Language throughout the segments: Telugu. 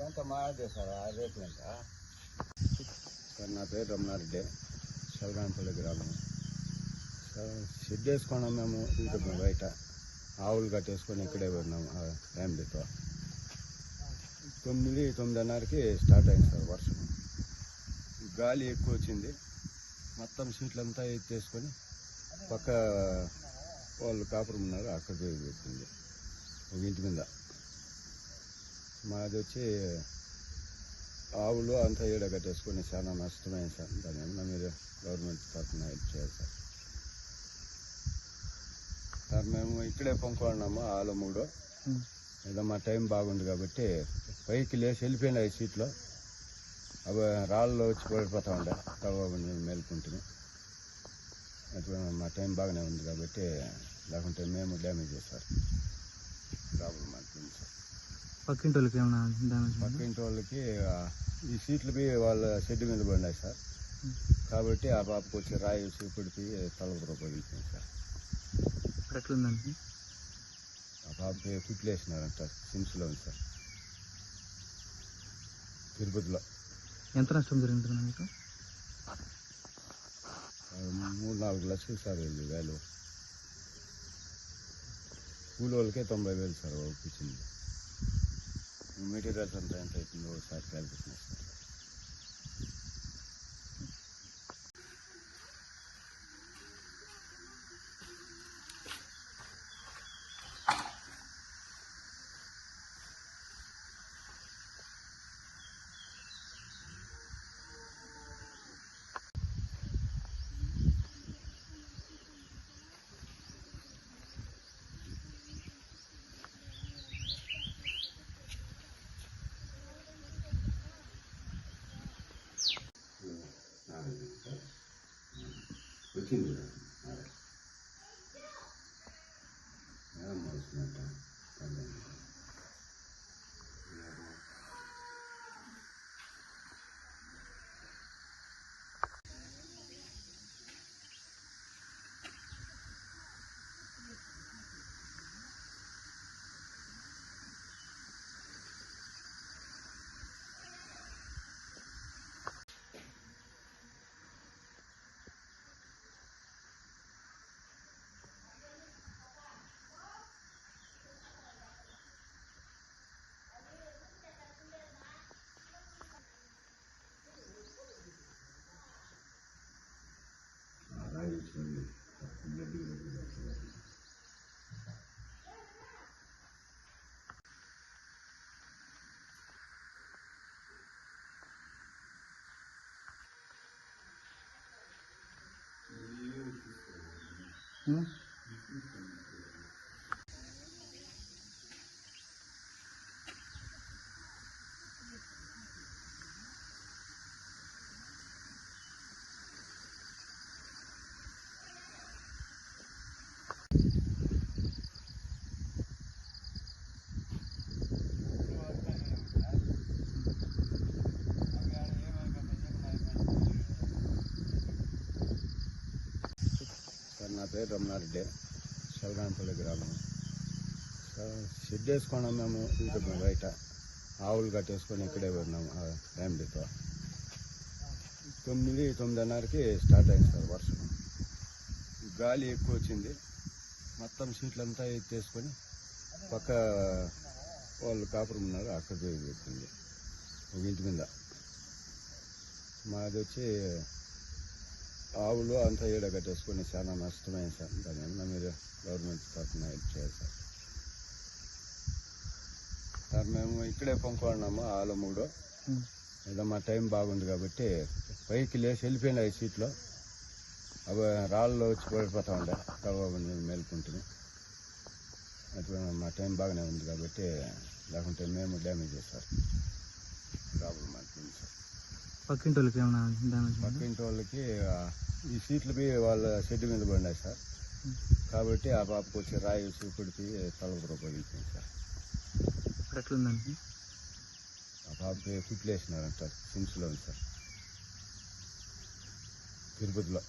ఇదంతా మాదే సార్ ఆ రేట్లు ఎంత? సార్ నా పేరు రమణారెడ్డి. శివరాంపల్లి గ్రామం. సార్ షెడ్ వేసుకున్నాం మేము ఇంటి బయట. ఆవులు కట్టేసుకొని ఇక్కడే ఉన్నాం ఫ్యామిలీతో తొమ్మిది తొమ్మిదిన్నరకి స్టార్ట్ అయింది సార్ వర్షం. గాలి ఎక్కువ వచ్చింది. మొత్తం సీట్లంతా ఎత్తేసుకొని పక్క వాళ్ళు కాపురం ఉన్నారు అక్కడికి పెట్టింది ఒక ఇంటి మీద. మాది వచ్చి ఆవులు అంతా ఈడ కట్టేసుకొని చాలా నష్టమైంది సార్. దాని ఏమన్నా మీరు గవర్నమెంట్ తరఫున హెల్ప్ చేయాలి సార్. సార్ మేము ఇక్కడే పొందుకున్నాము ఆలు మూడు. ఏదో మా టైం బాగుంది కాబట్టి పైకి లేచి వెళ్ళిపోయినాయి సీట్లో. అవి రాళ్ళు వచ్చి పడిపోతా ఉండే. తవ్వ నేను మేలుకుంటుని అట్లా మా టైం బాగానే ఉంది కాబట్టి లేకుంటే మేము డ్యామేజ్ చేస్తారు. ప్రాబ్లం అంటుంది సార్. పక్కింటి వాళ్ళకి ఏమైనా డ్యామేజ్? పక్కింటి వాళ్ళకి ఈ సీట్లు పోయి వాళ్ళ షెడ్ మీద పడినాయి సార్. కాబట్టి ఆ పాపకు వచ్చి రాయి వచ్చి పడిపోయి తలపుర పగిలిపోయింది సార్. ఎట్లుందండి? ఆ పాపకి కుట్లు వేసినారంట సిమ్స్లో ఉంది సార్. తిరుపతిలో. ఎంత నష్టం జరిగింది మీకు? మూడు నాలుగు లక్షలు సార్ ఇది వేలు. కూలి వాళ్ళకే తొంభై వేలు సార్ ఒప్పించింది మెటీరియల్స్ అంతా ఎంత అవుతుందో ఒకసారి క్యాలిక్యులేషన్ సార్ వచ్చింది పేరు రమణారెడ్డి శివరాంపల్లి గ్రామం. షెడ్ వేసుకున్నాం మేము ఇంటి బయట. ఆవులు కట్టేసుకొని ఇక్కడే ఉన్నాం ఫ్యామిలీతో. తొమ్మిది తొమ్మిదిన్నరకి స్టార్ట్ అయింది సార్ వర్షం. గాలి ఎక్కువ వచ్చింది. మొత్తం సీట్లంతా ఎత్తేసుకొని పక్క వాళ్ళు కాపురం ఉన్నారు అక్కడికి పెట్టింది ఒక ఇంటి మీద. మాది వచ్చి ఆవులు అంతా ఈడ కట్టేసుకొని చాలా నష్టమైంది సార్. దాని ఏమన్నా మీరు గవర్నమెంట్ తరఫున హెల్ప్ చేయాలి సార్. సార్ మేము ఇక్కడే పొందుకున్నాము ఆలు మూడు. ఉం. ఏదో మా టైం బాగుంది కాబట్టి పైకి లేచి వెళ్ళిపోయినాయి సీట్లో. అవి రాళ్ళు వచ్చి పడిపోతా ఉండే. తవ్వ నేను మేలుకుంటుని అట్లా మా టైం బాగానే ఉంది కాబట్టి లేకుంటే మేము డ్యామేజ్ చేస్తారు ప్రాబ్లం అంటుంది సార్. పక్కింటి వాళ్ళకి ఏమైనా డ్యామేజ్? పక్కింటి వాళ్ళకి ఈ సీట్లు పోయి వాళ్ళ షెడ్ మీద పడినాయి సార్. కాబట్టి ఆ పాపకు వచ్చి రాయి పడిపోయి తలపుర పగిలిపోయింది సార్. ఎట్లుందండి? ఆ పాపకి కుట్లు వేసినారంట సిమ్స్లో ఉంది సార్. తిరుపతిలో.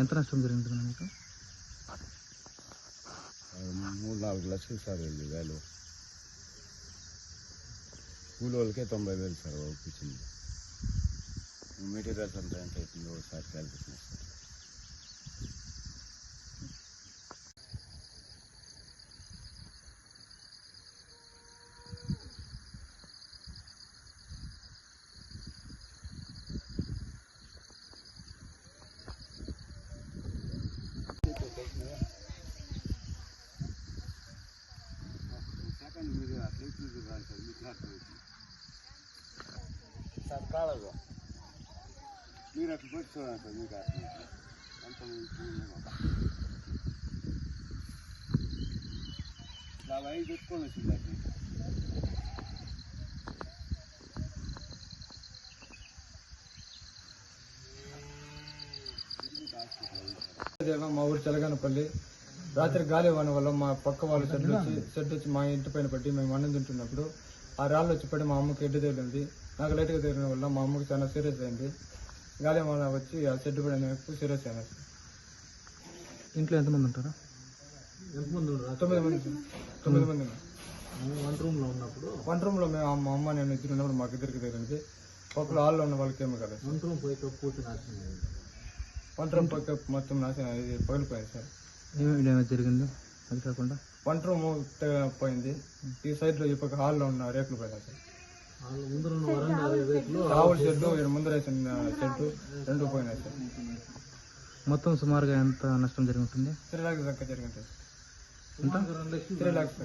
ఎంత నష్టం జరిగింది మీకు? మూడు నాలుగు లక్షలు సార్ ఇది వేలు. కూలి వాళ్ళకే తొంభై వేలు సార్ ఒప్పించింది మెటీరియల్స్ అంతా ఎంత అవుతుందో ఒకసారి క్యాలిక్యులేషన్ సార్ సెకండ్ మీరు అట్లా చూసి రాదు సార్ మీకు అర్థమవుతుంది సార్ కాలదు మీరు అట్లా పెట్టి చూడండి సార్ మీకు అర్థమవుతుంది అంత చాలా ఐదు మా ఊరు తెలగానపల్లి. రాత్రి గాలి వాన వల్ల మా పక్క వాళ్ళు షెడ్ వచ్చి షెడ్ వచ్చి మా ఇంటి పైన పట్టి మేము అన్నం తింటున్నప్పుడు ఆ రాళ్ళు వచ్చి పడి మా అమ్మకి ఎడ్డు తగిలింది నాకు లైట్గా తగిలిన వల్ల మా అమ్మకి చాలా సీరియస్ అయింది. గాలి వాన వచ్చి ఆ షెడ్ పడిన ఎక్కువ సీరియస్ అయినా ఇంట్లో ఎంతమంది ఉంటారు? తొమ్మిది మంది. తొమ్మిది మంది. వన్ రూమ్లో ఉన్నప్పుడు. వన్ రూమ్లో మేము మా అమ్మ నేను ఇద్దరు ఉన్నప్పుడు మాకు ఇద్దరికి తగిలింది పక్కన హాల్లో ఉన్న వాళ్ళకి ఏమి కదా వన్ రూమ్ పోయి పూర్తి నాశనం వన్ రూమ్ పక్క మొత్తం నాశనం ఇది పగిలిపోయింది సార్. ఏమేమి డ్యామేజ్ జరిగింది? అది కాకుండా? వన్ రూమ్ తె- పోయింది. ఈ సైడ్లో ఈ పక్క హాల్లో ఉన్న రేకులు పోయినాయి సార్. రావుల ముందర వేసిన షెడ్ రెండు పోయినాయి సార్. మొత్తం సుమారుగా ఎంత నష్టం జరిగి ఉంటుంది త్రీ ల్యాక్స్ దాకా జరిగింది ఎంత త్రీ ల్యాక్స్